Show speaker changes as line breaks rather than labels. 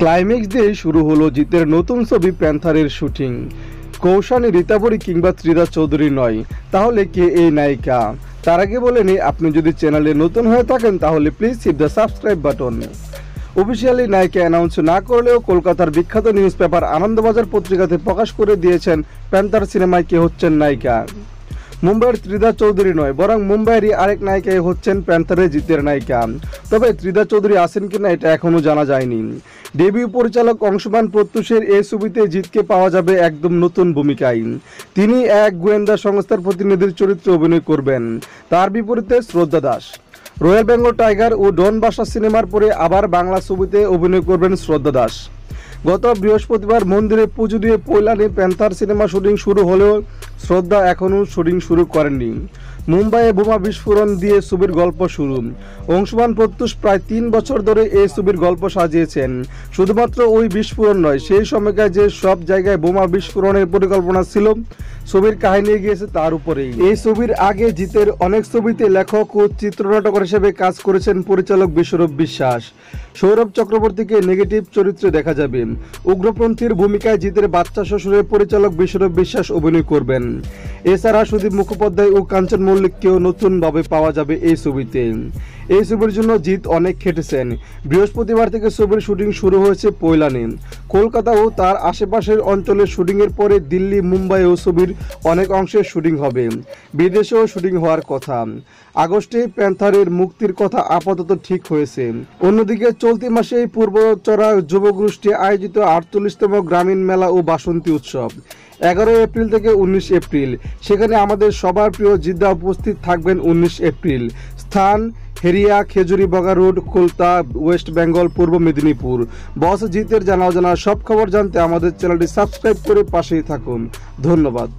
Climax দিয়ে শুরু হলো জিতের নতুন ছবি প্যান্থারের শুটিং। কৌশানী, রীতাবরী কিংবা ত্রিদা চৌধুরী নয়। তাহলে কে এই নায়িকা? তার আগে বলে নিই, আপনি যদি চ্যানেলে নতুন হয়ে থাকেন, তাহলে please hit the subscribe button officially নায়িকা অ্যানাউন্স না করলেও কলকাতার বিখ্যাত নিউজ পেপার আনন্দবাজার পত্রিকাতে প্রকাশ করে দিয়েছেন প্যান্থার সিনেমায় কে হচ্ছেন নায়িকা। মুম্বাইয়ের ত্রিদা চৌধুরী নয়, বরং মুম্বাইয়েরই আরেক নায়িকাই হচ্ছেন প্যান্থারের জিতের নায়িকা। তবে ত্রিদা চৌধুরী আছেন কিনা এটা এখনও জানা যায়নি। ডেবিউ পরিচালক অংশমান প্রত্যুষের এই ছবিতে জিতকে পাওয়া যাবে একদম নতুন ভূমিকায়। তিনি এক গোয়েন্দা সংস্থার প্রতিনিধির চরিত্রে অভিনয় করবেন। তার বিপরীতে শ্রদ্ধা দাস। রয়্যাল বেঙ্গল টাইগার ও ডন বাসা সিনেমার পরে আবার বাংলা ছবিতে অভিনয় করবেন শ্রদ্ধা দাস। গত বৃহস্পতিবার মন্দিরে পুজো দিয়ে পৈলানে প্যান্থার সিনেমা শুটিং শুরু হলেও শ্রদ্ধা এখনও শুটিং শুরু করেননি। মুম্বাইয়ে বোমা বিস্ফোরণ দিয়ে ছবির গল্প শুরু। অংশমান প্রত্যুষ প্রায় তিন বছর ধরে এই ছবির গল্প সাজিয়েছেন। শুধুমাত্র ওই বিস্ফোরণ নয়, সেই সময়কার যে সব জায়গায় বোমা বিস্ফোরণের পরিকল্পনা ছিল ছবির কাহিনী গিয়েছে তার উপরেই। এই ছবির আগে জিতের অনেক ছবিতে লেখক ও চিত্রনাটক হিসেবে কাজ করেছেন পরিচালক বিশ্বরূপ বিশ্বাস। সৌরভ চক্রবর্তীকে নেগেটিভ চরিত্রে দেখা যাবে। উগ্রপন্থীর ভূমিকায় জিতের বাচ্চা শ্বশুরের পরিচালক বিশ্বরূপ বিশ্বাস অভিনয় করবেন। এছাড়া সুদীপ মুখোপাধ্যায় ও কাঞ্চন মল্লিককেও নতুনভাবে পাওয়া যাবে এই ছবিতে। এই ছবির জন্য জিৎ অনেক খেটেছেন। বৃহস্পতিবার থেকে ছবির শুটিং শুরু হয়েছে পৈলানে কলকাতা ও তার আশেপাশের অঞ্চলের শুটিংয়ের পরে দিল্লি, মুম্বাই ও ছবির অনেক অংশে শুটিং হবে। বিদেশেও শুটিং হওয়ার কথা। আগস্টে প্যান্থারের মুক্তির কথা আপাতত ঠিক হয়েছে। অন্যদিকে চলতি মাসে পূর্বচরা যুবগোষ্ঠী আয়োজিত আটচল্লিশতম গ্রামীণ মেলা ও বাসন্তী উৎসব। এগারোই এপ্রিল থেকে উনিশ এপ্রিল। সেখানে আমাদের সবার প্রিয় জিদ্দা উপস্থিত থাকবেন উনিশ এপ্রিল। স্থান হেরিয়া খেজুরি বগা রোড কলতা ওয়েস্ট বেঙ্গল, পূর্ব মেদিনীপুর। বস জিতের জানা অজানা সব খবর জানতে আমাদের চ্যানেলটি সাবস্ক্রাইব করে পাশেই থাকুন। ধন্যবাদ।